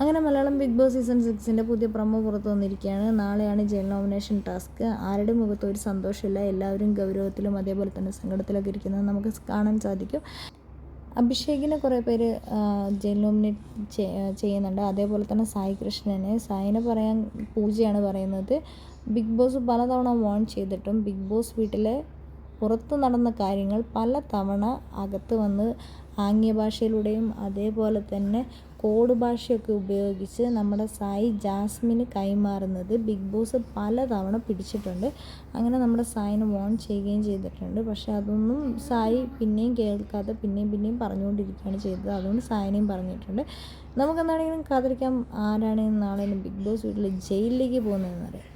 അങ്ങനെ Malayalam big boss season സിക്സിന്റെ പുതിയ പ്രമോ പുറത്തു വന്നിരിക്കുകയാണ്. നാളെയാണ് ജയിൽ നോമിനേഷൻ ടാസ്ക്. ആരുടെ മുഖത്ത് ഒരു സന്തോഷമില്ല എല്ലാവരും ഗൗരവത്തിലും അതേപോലെ തന്നെ സങ്കടത്തിലൊക്കെ ഇരിക്കുന്നത് നമുക്ക് കാണാൻ സാധിക്കും. അഭിഷേകിനെ കുറേ പേര് ജയിൽ നോമിനേറ്റ് ചെയ്യുന്നുണ്ട്. അതേപോലെ തന്നെ സായി കൃഷ്ണനെ. സായിനെ പറയാൻ പൂജയാണ് പറയുന്നത്. ബിഗ് ബോസ് പലതവണ വോൺ ചെയ്തിട്ടും ബിഗ് ബോസ് വീട്ടിലെ പുറത്ത് നടന്ന കാര്യങ്ങൾ പല തവണ അകത്ത് വന്ന് ആംഗ്യ ഭാഷയിലൂടെയും അതേപോലെ തന്നെ കോഡ് ഭാഷയൊക്കെ ഉപയോഗിച്ച് നമ്മുടെ സായി ജാസ്മിന് കൈമാറുന്നത് ബിഗ് ബോസ് പല തവണ പിടിച്ചിട്ടുണ്ട്. അങ്ങനെ നമ്മുടെ സായിനെ വോൺ ചെയ്യുകയും ചെയ്തിട്ടുണ്ട്. പക്ഷെ അതൊന്നും സായി പിന്നെയും കേൾക്കാതെ പിന്നെയും പിന്നെയും പറഞ്ഞുകൊണ്ടിരിക്കുകയാണ് ചെയ്തത്. അതുകൊണ്ട് സായിനെയും പറഞ്ഞിട്ടുണ്ട്. നമുക്കെന്താണെങ്കിലും കാത്തിരിക്കാം. ആരാണ് നാളെ ബിഗ് ബോസ് വീട്ടിൽ ജയിലിലേക്ക് പോകുന്നതെന്നറിയാം